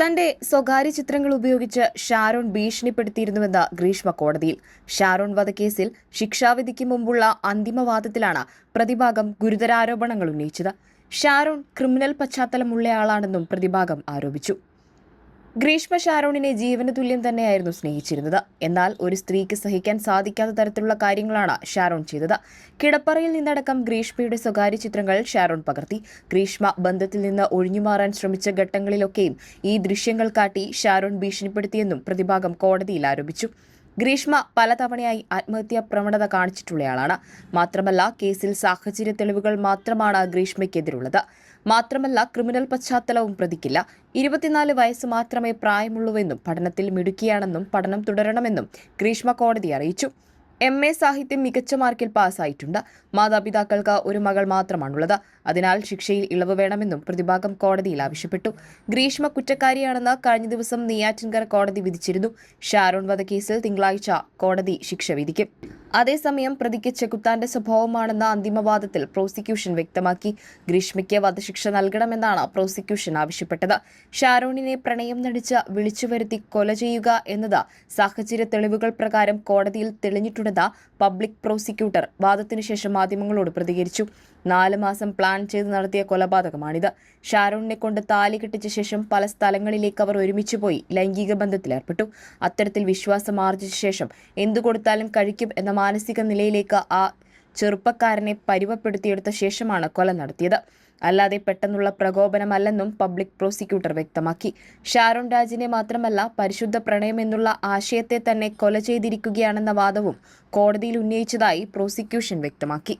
തന്റെ സ്വകാര്യ ചിത്രങ്ങൾ ഉപയോഗിച്ച് ഷാരോൺ ഭീഷണിപ്പെടുത്തിയിരുന്നുവെന്ന് ഗ്രീഷ്മ കോടതിയിൽ. ഷാരോൺ വധക്കേസിൽ ശിക്ഷാവിധിക്ക് മുമ്പുള്ള അന്തിമവാദത്തിലാണ് പ്രതിഭാഗം ഗുരുതരാരോപണങ്ങൾ ഉന്നയിച്ചത്. ഷാരോൺ ക്രിമിനൽ പശ്ചാത്തലമുള്ളയാളാണെന്നും പ്രതിഭാഗം ആരോപിച്ചു. ഗ്രീഷ്മ ഷാരോണിനെ ജീവന തുല്യം തന്നെയായിരുന്നു സ്നേഹിച്ചിരുന്നത്. എന്നാൽ ഒരു സ്ത്രീക്ക് സഹിക്കാൻ സാധിക്കാത്ത തരത്തിലുള്ള കാര്യങ്ങളാണ് ഷാരോൺ ചെയ്തത്. കിടപ്പറയിൽ നിന്നടക്കം ഗ്രീഷ്മയുടെ സ്വകാര്യ ചിത്രങ്ങൾ ഷാരോൺ പകർത്തി. ഗ്രീഷ്മ ബന്ധത്തിൽ നിന്ന് ഒഴിഞ്ഞുമാറാൻ ശ്രമിച്ച ഘട്ടങ്ങളിലൊക്കെയും ഈ ദൃശ്യങ്ങൾ കാട്ടി ഷാരോൺ ഭീഷണിപ്പെടുത്തിയെന്നും പ്രതിഭാഗം കോടതിയിൽ ആരോപിച്ചു. ഗ്രീഷ്മ പലതവണയായി ആത്മഹത്യാ പ്രവണത കാണിച്ചിട്ടുള്ളയാളാണ്. മാത്രമല്ല കേസിൽ സാഹചര്യ തെളിവുകൾ മാത്രമാണ് ഗ്രീഷ്മയ്ക്കെതിരുള്ളത്. മാത്രമല്ല ക്രിമിനൽ പശ്ചാത്തലവും പ്രതിക്കില്ല. ഇരുപത്തിനാല് വയസ്സ് മാത്രമേ പ്രായമുള്ളൂവെന്നും പഠനത്തിൽ മിടുക്കിയാണെന്നും പഠനം തുടരണമെന്നും ഗ്രീഷ്മ കോടതി അറിയിച്ചു. എം. എ സാഹിത്യം മികച്ച മാർക്കിൽ പാസ്സായിട്ടുണ്ട് മാതാപിതാക്കൾക്ക് ഒരു മകൾ മാത്രമാണുള്ളത്. അതിനാൽ ശിക്ഷയിൽ ഇളവ് വേണമെന്നും പ്രതിഭാഗം കോടതിയിൽ ആവശ്യപ്പെട്ടു. ഗ്രീഷ്മ കുറ്റക്കാരിയാണെന്ന് കഴിഞ്ഞ ദിവസം നെയ്യാറ്റിൻകര കോടതി വിധിച്ചിരുന്നു. ഷാരോൺ വധക്കേസിൽ തിങ്കളാഴ്ച കോടതി ശിക്ഷ വിധിക്കും. അതേസമയം പ്രതിക്ക് ചെകുത്താന്റെ സ്വഭാവമാണെന്ന അന്തിമവാദത്തിൽ പ്രോസിക്യൂഷൻ വ്യക്തമാക്കി. ഗ്രീഷ്മയ്ക്ക് വധശിക്ഷ നൽകണമെന്നാണ് പ്രോസിക്യൂഷൻ ആവശ്യപ്പെട്ടത്. ഷാരോണിനെ പ്രണയം നടിച്ച് വിളിച്ചുവരുത്തി കൊല ചെയ്യുക എന്നത് സാഹചര്യ തെളിവുകൾ പ്രകാരം കോടതിയിൽ തെളിഞ്ഞിട്ടുണ്ടെന്ന് പബ്ലിക് പ്രോസിക്യൂട്ടർ വാദത്തിനു ശേഷം മാധ്യമങ്ങളോട് പ്രതികരിച്ചു. നാല് മാസം പ്ലാൻ ചെയ്ത് നടത്തിയ കൊലപാതകമാണിത്. ഷാരോണിനെ കൊണ്ട് താലി കെട്ടിച്ച ശേഷം പല സ്ഥലങ്ങളിലേക്ക് അവർ ഒരുമിച്ച് പോയി ലൈംഗിക ബന്ധത്തിലേർപ്പെട്ടു അത്തരത്തിൽ വിശ്വാസം ആർജിച്ച ശേഷം എന്തു കൊടുത്താലും കഴിക്കും എന്ന മാനസിക നിലയിലേക്ക് ആ ചെറുപ്പക്കാരനെ പരുവപ്പെടുത്തിയെടുത്ത ശേഷമാണ് കൊല നടത്തിയത്. അല്ലാതെ പെട്ടെന്നുള്ള പ്രകോപനമല്ലെന്നും പബ്ലിക് പ്രോസിക്യൂട്ടർ വ്യക്തമാക്കി. ഷാരോൺ രാജിനെ മാത്രമല്ല പരിശുദ്ധ പ്രണയം എന്നുള്ള ആശയത്തെ തന്നെ കൊല ചെയ്തിരിക്കുകയാണെന്ന വാദവും കോടതിയിൽ ഉന്നയിച്ചതായി പ്രോസിക്യൂഷൻ വ്യക്തമാക്കി.